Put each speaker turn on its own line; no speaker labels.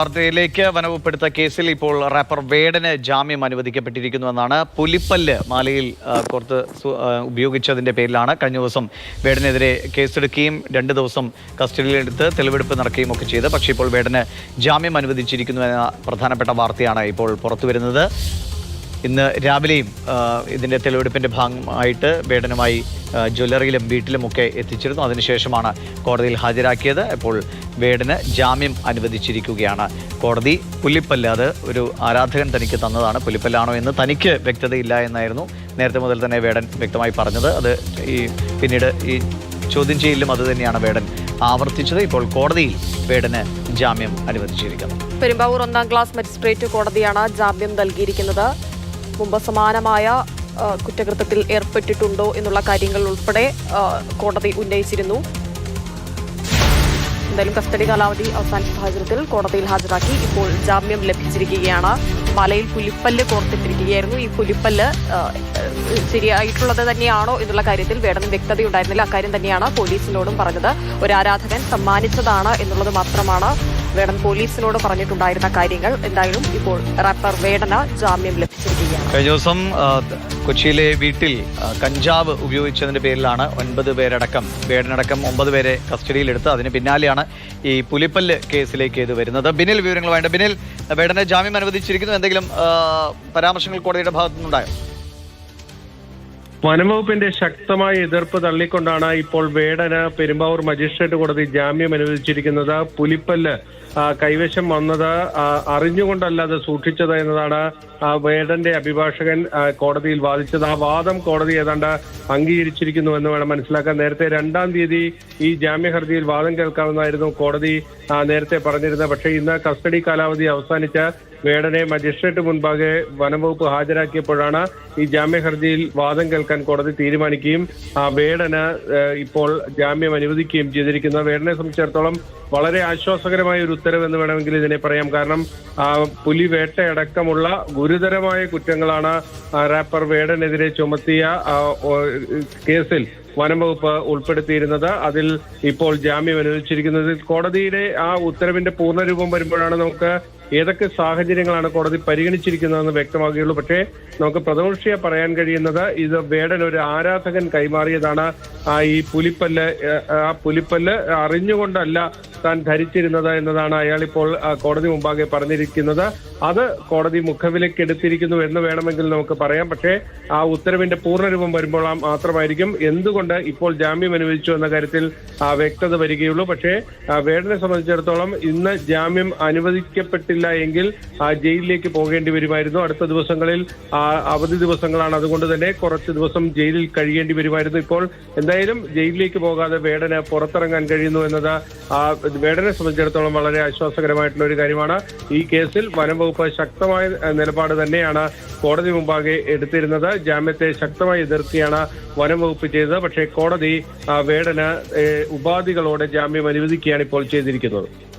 വാർത്തയിലേക്ക് വനവപ്പെടുത്ത കേസിൽ ഇപ്പോൾ റാപ്പർ വേടന് ജാമ്യം അനുവദിക്കപ്പെട്ടിരിക്കുന്നുവെന്നാണ് പുലിപ്പല്ല് മാലയിൽ പുറത്ത് ഉപയോഗിച്ചതിന്റെ പേരിലാണ് കഴിഞ്ഞ ദിവസം വേടനെതിരെ കേസെടുക്കുകയും രണ്ട് ദിവസം കസ്റ്റഡിയിലെടുത്ത് തെളിവെടുപ്പ് നടക്കുകയും ഒക്കെ ചെയ്ത്. പക്ഷേ ഇപ്പോൾ വേടന് ജാമ്യം അനുവദിച്ചിരിക്കുന്നു എന്ന പ്രധാനപ്പെട്ട വാർത്തയാണ് ഇപ്പോൾ പുറത്തു വരുന്നത് ഇന്ന് രാവിലെയും ഇതിന്റെ തെളിവെടുപ്പിന്റെ ഭാഗമായിട്ട് വേടനുമായി ജ്വല്ലറിയിലും വീട്ടിലുമൊക്കെ എത്തിച്ചിരുന്നു. അതിനുശേഷമാണ് കോടതിയിൽ ഹാജരാക്കിയത്. അപ്പോൾ വേടന് ജാമ്യം അനുവദിച്ചിരിക്കുകയാണ്. കോടതി പുലിപ്പല്ല് അത് ഒരു ആരാധകൻ തനിക്ക് തന്നതാണ്. പുലിപ്പല്ലാണോ എന്ന് തനിക്ക് വ്യക്തതയില്ല എന്നായിരുന്നു നേരത്തെ മുതൽ തന്നെ വേടൻ വ്യക്തമായി പറഞ്ഞത്. അത് ഈ പിന്നീട് ഈ ചോദ്യം ചെയ്യലിലും അത് തന്നെയാണ് വേടൻ ആവർത്തിച്ചത്. ഇപ്പോൾ കോടതിയിൽ വേടന് ജാമ്യം അനുവദിച്ചിരിക്കുന്നത്
പെരുമ്പാവൂർ ഒന്നാം ക്ലാസ് മജിസ്ട്രേറ്റ് കോടതിയാണ് ജാമ്യം നൽകിയിരിക്കുന്നത്. മുമ്പ് സമാനമായ കുറ്റകൃത്യത്തിൽ ഏർപ്പെട്ടിട്ടുണ്ടോ എന്നുള്ള കാര്യങ്ങൾ ഉൾപ്പെടെ കോടതി ഉന്നയിച്ചിരുന്നു. എന്തായാലും കസ്റ്റഡി കാലാവധി അവസാനിച്ച സാഹചര്യത്തിൽ കോടതിയിൽ ഹാജരാക്കി ഇപ്പോൾ ജാമ്യം ലഭിച്ചിരിക്കുകയാണ്. മലയിൽ പുലിപ്പല്ല് കോർത്തിട്ടിരിക്കുകയായിരുന്നു. ഈ പുലിപ്പല്ല് ശരിയായിട്ടുള്ളത് തന്നെയാണോ എന്നുള്ള കാര്യത്തിൽ വേടനും വ്യക്തതയുണ്ടായിരുന്നില്ല. അക്കാര്യം തന്നെയാണ് പോലീസിനോടും പറഞ്ഞത്. ഒരു ആരാധകൻ സമ്മാനിച്ചതാണ് എന്നുള്ളത് മാത്രമാണ് വേടൻ പോലീസിനോട് പറഞ്ഞിട്ടുണ്ടായിരുന്ന കാര്യങ്ങൾ എന്തായാലും ഇപ്പോൾ റാപ്പർ വേടന ജാമ്യം ലഭിച്ചിരിക്കുകയാണ്.
കഴിഞ്ഞ ദിവസം കൊച്ചിയിലെ വീട്ടിൽ കഞ്ചാവ് ഉപയോഗിച്ചതിന്റെ പേരിലാണ് ഒൻപത് പേരടക്കം വേടനടക്കം ഒമ്പത് പേരെ കസ്റ്റഡിയിലെടുത്ത് അതിന് പിന്നാലെയാണ് ഈ പുലിപ്പല്ല് കേസിലേക്ക് ഇത് വരുന്നത്. ബിനിൽ വേണ്ട ബിനിൽ വേടനെ ജാമ്യം അനുവദിച്ചിരിക്കുന്നു. എന്തെങ്കിലും പരാമർശങ്ങൾ കോടതിയുടെ ഭാഗത്തുനിന്നുണ്ടായോ?
വനംവകുപ്പിന്റെ ശക്തമായ എതിർപ്പ് തള്ളിക്കൊണ്ടാണ് ഇപ്പോൾ വേടന് പെരുമ്പാവൂർ മജിസ്ട്രേറ്റ് കോടതി ജാമ്യം അനുവദിച്ചിരിക്കുന്നത്. പുലിപ്പല്ല് കൈവശം വന്നത് അറിഞ്ഞുകൊണ്ടല്ലാതെ സൂക്ഷിച്ചത് എന്നതാണ് വേടന്റെ അഭിഭാഷകൻ കോടതിയിൽ വാദിച്ചത്. ആ വാദം കോടതി ഏതാണ്ട് അംഗീകരിച്ചിരിക്കുന്നു എന്ന് വേണം മനസ്സിലാക്കാൻ. നേരത്തെ രണ്ടാം തീയതി ഈ ജാമ്യ ഹർജിയിൽ വാദം കേൾക്കാമെന്നായിരുന്നു കോടതി നേരത്തെ പറഞ്ഞിരുന്നത്. പക്ഷേ ഇന്ന് കസ്റ്റഡി കാലാവധി അവസാനിച്ച വേടനെ മജിസ്ട്രേറ്റ് മുൻപാകെ വനംവകുപ്പ് ഹാജരാക്കിയപ്പോഴാണ് ഈ ജാമ്യ ഹർജിയിൽ വാദം കേൾക്കാൻ കോടതി തീരുമാനിക്കുകയും ആ വേടന് ഇപ്പോൾ ജാമ്യം അനുവദിക്കുകയും ചെയ്തിരിക്കുന്നത്. വേടനെ സംബന്ധിച്ചിടത്തോളം വളരെ ആശ്വാസകരമായ ഒരു ഉത്തരവ് എന്ന് വേണമെങ്കിൽ ഇതിനെ പറയാം. കാരണം പുലി വേട്ടയടക്കമുള്ള ഗുരുതരമായ കുറ്റങ്ങളാണ് റാപ്പർ വേടനെതിരെ ചുമത്തിയ കേസിൽ വനംവകുപ്പ് ഉൾപ്പെടുത്തിയിരുന്നത്. അതിൽ ഇപ്പോൾ ജാമ്യം അനുവദിച്ചിരിക്കുന്നത്. കോടതിയുടെ ആ ഉത്തരവിന്റെ പൂർണരൂപം വരുമ്പോഴാണ് നമുക്ക് ഏതൊക്കെ സാഹചര്യങ്ങളാണ് കോടതി പരിഗണിച്ചിരിക്കുന്നതെന്ന് വ്യക്തമാകുകയുള്ളൂ. പക്ഷേ നമുക്ക് പ്രഥമദൃഷ്ടിയ പറയാൻ കഴിയുന്നത് ഇത് വേടൻ ഒരു ആരാധകൻ കൈമാറിയതാണ്. ആ ഈ പുലിപ്പല്ല് ആ പുലിപ്പല്ല് അറിഞ്ഞുകൊണ്ടല്ല താൻ ധരിച്ചിരുന്നത് എന്നതാണ് അയാൾ ഇപ്പോൾ കോടതി മുമ്പാകെ പറഞ്ഞിരിക്കുന്നത്. അത് കോടതി മുഖവിലേക്ക് എടുത്തിരിക്കുന്നു എന്ന് വേണമെങ്കിൽ നമുക്ക് പറയാം. പക്ഷേ ആ ഉത്തരവിന്റെ പൂർണരൂപം വരുമ്പോൾ മാത്രമായിരിക്കും. എന്തുകൊണ്ട് ഇപ്പോൾ ജാമ്യം അനുവദിച്ചു എന്ന കാര്യത്തിൽ വ്യക്തത വരികയുള്ളൂ. പക്ഷേ വേടനെ സംബന്ധിച്ചിടത്തോളം ഇന്ന് ജാമ്യം അനുവദിക്കപ്പെട്ടില്ല എങ്കിൽ ജയിലിലേക്ക് പോകേണ്ടി വരുമായിരുന്നു. അടുത്ത ദിവസങ്ങളിൽ അവധി ദിവസങ്ങളാണ്. അതുകൊണ്ട് തന്നെ കുറച്ച് ദിവസം ജയിലിൽ കഴിയേണ്ടി വരുമായിരുന്നു ഇപ്പോൾ. എന്തായാലും ജയിലിലേക്ക് പോകാതെ വേടന് പുറത്തിറങ്ങാൻ കഴിയുന്നു എന്നത് വേടനെ സംബന്ധിച്ചിടത്തോളം വളരെ ആശ്വാസകരമായിട്ടുള്ള ഒരു കാര്യമാണ്. ഈ കേസിൽ വനം വകുപ്പ് ശക്തമായ നിലപാട് തന്നെയാണ് കോടതി മുമ്പാകെ എടുത്തിരുന്നത്. ജാമ്യത്തെ ശക്തമായി എതിർക്കുകയാണ് വനം വകുപ്പ് ചെയ്തത്. പക്ഷേ കോടതി വേടന് ഉപാധികളോടെ ജാമ്യം അനുവദിക്കുകയാണ് ഇപ്പോൾ ചെയ്തിരിക്കുന്നത്.